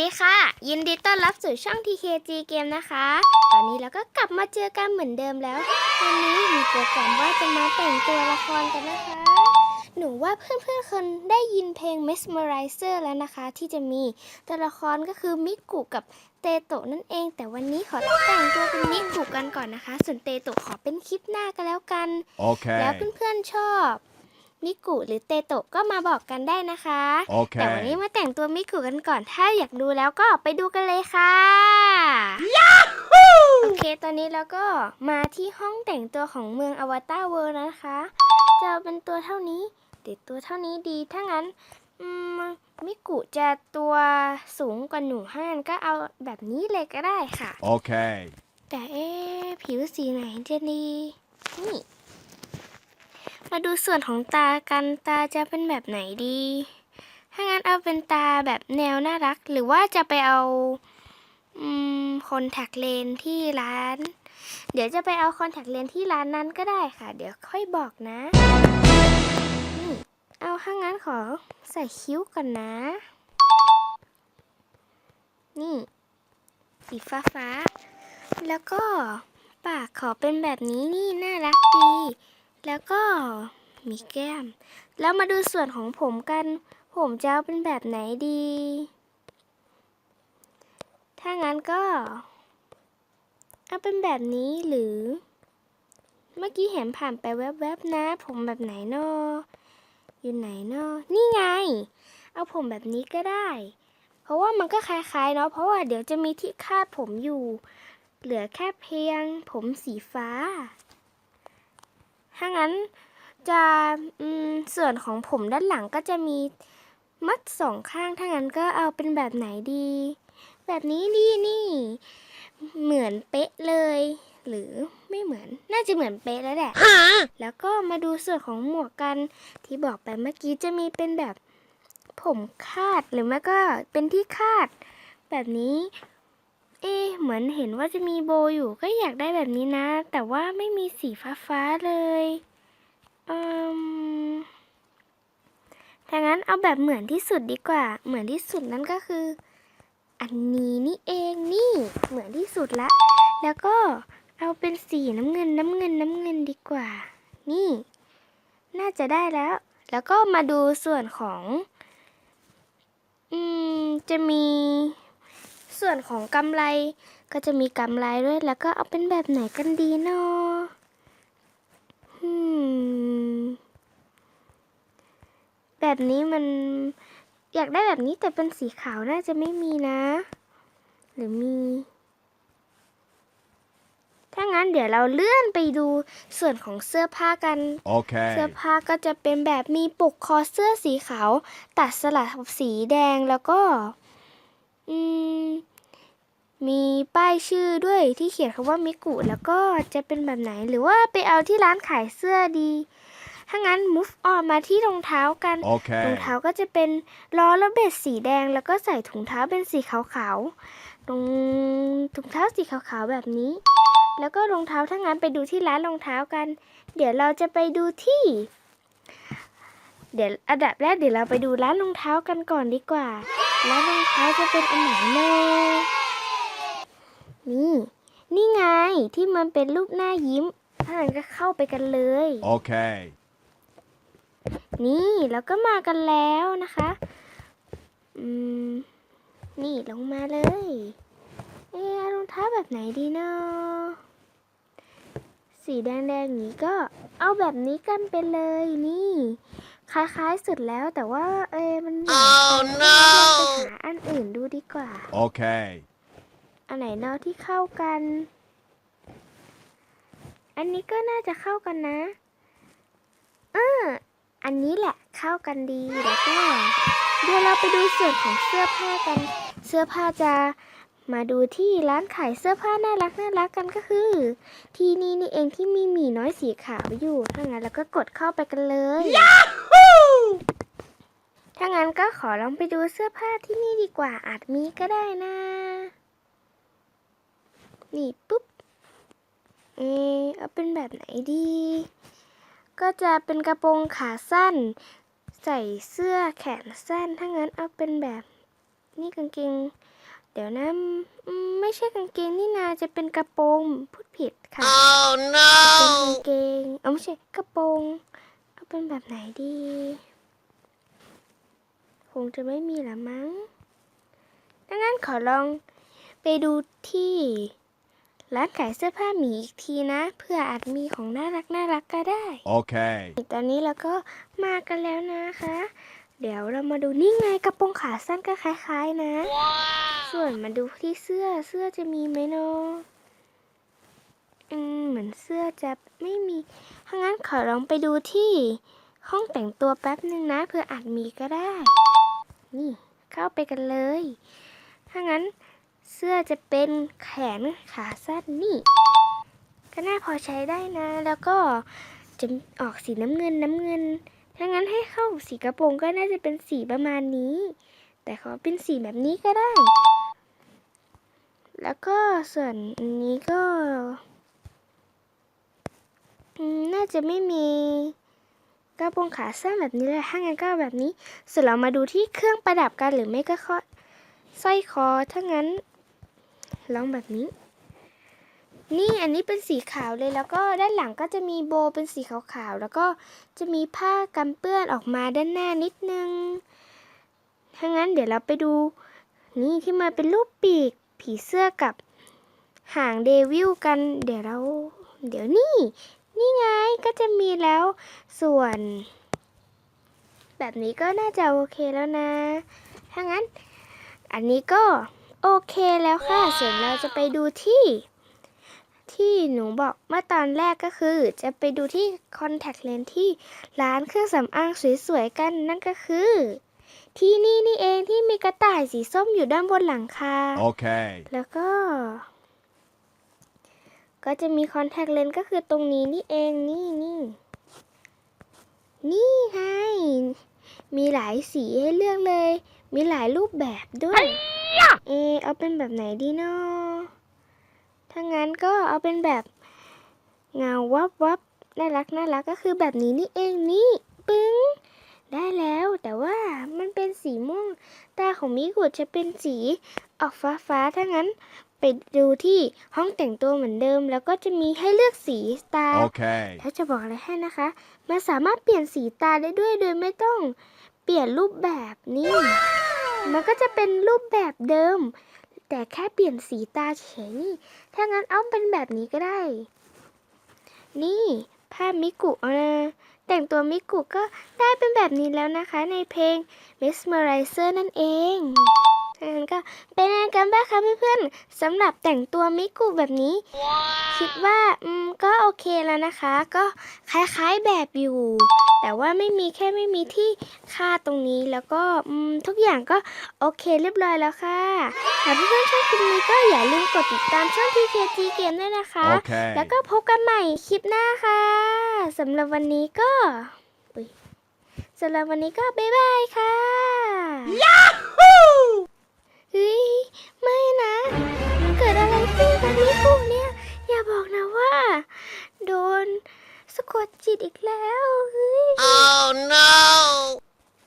ดีค่ะ ยินดีต้อนรับสู่ช่อง TKG Game นะคะ ตอนนี้เราก็กลับมาเจอกันเหมือนเดิมแล้ววันนี้มีโปรแกรมว่าจะมาแต่งตัวละครกันนะคะ หนูว่าเพื่อนๆคนได้ยินเพลง Mesmerizer แล้วนะคะ ที่จะมีตัวละครก็คือมิกุกับเตโตะนั่นเอง แต่วันนี้ขอแต่งตัวเป็นมิกุกันก่อนนะคะ ส่วนเตโตะขอเป็นคลิปหน้ากันแล้วกันแล้ว Okay. เพื่อนๆชอบ มิกุหรือเตโตะก็มาบอกกันได้นะคะแต่วันนี้ Okay. มาแต่งตัวมิกุกันก่อน ถ้าอยากดูแล้วก็ไปดูกันเลยค่ะโอเค ตอนนี้เราก็มาที่ห้องแต่งตัวของเมืองอวตารเวิร์นะคะ จะเป็นตัวเท่านี้ติดตัวเท่านี้ดี ถ้างั้นอืมมิกุจะตัวสูงกว่าหนูห้านก็เอาแบบนี้เลยก็ได้ค่ะ Okay. แต่เอ๊ะผิวสีไหนจะดี นี่ มาดูส่วนของตากันตาจะเป็นแบบไหนดี ถ้างั้นเอาเป็นตาแบบแนวน่ารัก หรือว่าจะไปเอาอืมคอนแทคเลนที่ร้าน เดี๋ยวจะไปเอาคอนแทคเลนที่ร้านนั้นก็ได้ค่ะ เดี๋ยวค่อยบอกนะเอาถ้างั้นขอใส่คิ้วก่อนนะ นี่ สีฟ้าฟ้าๆแล้วก็ปากขอเป็นแบบนี้นี่น่ารักดี แล้วก็มีแก้ม แล้วมาดูส่วนของผมกัน ผมจะเอาเป็นแบบไหนดี ถ้างั้นก็เอาเป็นแบบนี้หรือ เมื่อกี้เห็นผ่านไปแวบๆนะ ผมแบบไหนนออยู่ไหนนอนี่ไง เอาผมแบบนี้ก็ได้ เพราะว่ามันก็คล้ายๆเนาะเพราะว่าเดี๋ยวจะมีที่คาดผมอยู่ เหลือแค่เพียงผมสีฟ้า ถ้างั้นจะอืมส่วนของผมด้านหลังก็จะมีมัดสองข้าง ถ้างั้นก็เอาเป็นแบบไหนดี แบบนี้ดีนี่ เหมือนเป๊ะเลย หรือไม่เหมือน น่าจะเหมือนเป๊ะแล้วแหละแล้วก็มาดูส่วนของหมวกกันที่บอกไปเมื่อกี้จะมีเป็นแบบผมคาดหรือไม่ก็เป็นที่คาด แบบนี้ เอ๊เหมือนเห็นว่าจะมีโบอยู่ก็อยากได้แบบนี้นะ แต่ว่าไม่มีสีฟ้าฟ้าๆเลยอืมถ้างั้นเอาแบบเหมือนที่สุดดีกว่า เหมือนที่สุดนั่นก็คือ อันนี้นี่เองนี่เหมือนที่สุดละ แล้วก็เอาเป็นสีน้ำเงินน้ำเงินน้ำเงินดีกว่า นี่ น่าจะได้แล้ว แล้วก็มาดูส่วนของ อืม จะมี ส่วนของกำไรก็จะมีกำไรด้วยแล้วก็เอาเป็นแบบไหนกันดีเนาะอืมแบบนี้มันอยากได้แบบนี้แต่เป็นสีขาวน่าจะไม่มีนะ หรือมี ถ้างั้นเดี๋ยวเราเลื่อนไปดูส่วนของเสื้อผ้ากันเสื้อ Okay. ผ้าก็จะเป็นแบบมีปกคอเสื้อสีขาว ตัดสลับกับสีแดงแล้วก็อื มมีป้ายชื่อด้วยที่เขียนคำว่ามิกุแล้วก็จะเป็นแบบไหนหรือว่าไปเอาที่ร้านขายเสื้อดี ถ้างั้น move on มาที่รองเท้ากันรอง Okay. เท้าก็จะเป็นล้อและเบสสีแดง แล้วก็ใส่ถุงเท้าเป็นสีขาวๆ ตรงถุงเท้าสีขาวๆแบบนี้ แล้วก็รองเท้าถ้างั้นไปดูที่ร้านรองเท้ากัน เดี๋ยวเราจะไปดูที่ เดี๋ยวอันดับแรกเดี๋ยวเราไปดูร้านรองเท้ากันก่อนดีกว่า ร้านรองเท้าจะเป็นอันไหนเนอะนี่ นี่ไงที่มันเป็นรูปหน้ายิ้มถ้างั้นก็เข้าไปกันเลย Okay. นี่แล้วก็มากันแล้วนะคะ อืม นี่ลงมาเลย เอ๊ะรองเท้าแบบไหนดีเนาะสีแดงๆอย่างนี้ก็เอาแบบนี้กันไปเลยนี่ คล้ายๆสุดแล้วแต่ว่าเอ๊ะมันเหมือนกันเราไปหาอันอื่นดูดีกว่า Okay. อันไหนเนาะที่เข้ากัน อันนี้ก็น่าจะเข้ากันนะ เออ อันนี้แหละเข้ากันดีแล้วก็เดี๋ยวเราไปดูส่วนของเสื้อผ้ากัน เสื้อผ้าจะมาดูที่ร้านขายเสื้อผ้าน่ารักน่ารักกันก็คือ ที่นี่นี่เองที่มีหมีน้อยสีขาวอยู่ ถ้างั้นเราก็กดเข้าไปกันเลย ถ้างั้นก็ขอลองไปดูเสื้อผ้าที่นี่ดีกว่าอาจมีก็ได้นะ นี่ปุ๊บ เออเอาเป็นแบบไหนดี ก็จะเป็นกระโปรงขาสั้น ใส่เสื้อแขนสั้น ถ้างั้นเอาเป็นแบบนี่กางเกงดี๋ยวนะอืมไม่ใช่กางเกงนี่นาจะเป็นกระโปรงพูดผิดค่ะ Oh เป็น no! กางเกงเอาไม่ใช่กระโปรง เอาเป็นแบบไหนดีค งจะไม่มีละมั้ง ดังนั้นขอลองไปดูที่ร้านขายเสื้อผ้าหมีอีกทีนะ เพื่ออาจมีของน่ารักน่ารักก็ได้ Okay. ตอนนี้เราก็มากันแล้วนะคะ เดี๋ยวเรามาดูนี่ไงกระโปรงขาสั้นก็คล้ายๆนะ ส่วนมาดูที่เสื้อเสื้อจะมีไหมเนาะอืมเหมือนเสื้อจะไม่มีถ้างั้นขอลองไปดูที่ห้องแต่งตัวแป๊บนึงนะเพื่ออาจมีก็ได้ นี่เข้าไปกันเลย ถ้างั้นเสื้อจะเป็นแขนขาสั้นนี่ ก็น่าพอใช้ได้นะ แล้วก็จะออกสีน้ำเงินน้ำเงิน ถ้างั้นให้เข้าสีกระโปรงก็น่าจะเป็นสีประมาณนี้ แต่ขอเป็นสีแบบนี้ก็ได้ แล้วก็ส่วนอันนี้ก็ น่าจะไม่มี กระโปรงขาสั้นแบบนี้เลยถ้างั้นก็แบบนี้ส่วนเรามาดูที่เครื่องประดับกันหรือไม่ก็ข้อสร้อยคอถ้างั้นลองแบบนี้ นี่อันนี้เป็นสีขาวเลยแล้วก็ด้านหลังก็จะมีโบเป็นสีขาวๆแล้วก็จะมีผ้ากันเปื้อนออกมาด้านหน้านิดนึงถ้างั้นเดี๋ยวเราไปดู นี่ที่มาเป็นรูปปีกผีเสื้อกับหางเดวิลกัน เดี๋ยวเรา เดี๋ยวนี่ นี่ไงก็จะมีแล้วส่วน แบบนี้ก็น่าจะโอเคแล้วนะ ถ้างั้น อันนี้ก็โอเคแล้วค่ะ ส่วนเราจะไปดูที่ ที่หนูบอกเมื่อตอนแรกก็คือ จะไปดูที่คอนแทคเลนที่ร้านเครื่องสำอางสวยๆกันนั่นก็คือ ที่นี่นี่เองที่มีกระต่ายสีส้มอยู่ด้านบนหลังคา Okay. แล้วก็ ก็จะมีคอนแทคเลนส์ก็คือตรงนี้นี่เองนี่นี่นี่ไงมีหลายสีให้เลือกเลย มีหลายรูปแบบด้วยเออเอาเป็นแบบไหนดีเนาะถ้างั้นก็เอาเป็นแบบเงาวับวับน่ารักน่ารักก็คือแบบนี้นี่เองนี่ปึ้งได้แล้วแต่ว่ามันเป็นสีม่วง ตาของมิกุจะเป็นสีออกฟ้าฟ้าๆถ้างั้น ไปดูที่ห้องแต่งตัวเหมือนเดิม แล้วก็จะมีให้เลือกสีตา Okay. แล้วจะบอกอะไรให้นะคะ มันสามารถเปลี่ยนสีตาได้ด้วยโดยไม่ต้องเปลี่ยนรูปแบบนี่ มันก็จะเป็นรูปแบบเดิม แต่แค่เปลี่ยนสีตาเฉยๆนี่ถ้างั้นเอาเป็นแบบนี้ก็ได้ นี่ภาพมิกุเอานะแต่งตัวมิกุก็ได้เป็นแบบนี้แล้วนะคะ ในเพลง Mesmerizer นั่นเอง ถ้างั้นก็เป็นยังไงกันบ้างคะเพื่อนๆสำหรับแต่งตัวมิกุแบบนี้ คิดว่าอืมก็โอเคแล้วนะคะ ก็คล้ายๆแบบอยู่ แต่ว่าไม่มีแค่ไม่มีที่คาดตรงนี้แล้วก็อืมทุกอย่างก็โอเคเรียบร้อยแล้วค่ะหากเพื่อนๆชอบคลิปนี้ก็อย่าลืมกดติดตามช่อง TKG Game ด้วยนะคะ Okay. แล้วก็พบกันใหม่คลิปหน้าค่ะสำหรับวันนี้ก็อุ๊ยสำหรับวันนี้ก็บ๊ายบายค่ะ กดจิตอีกแล้ว Oh no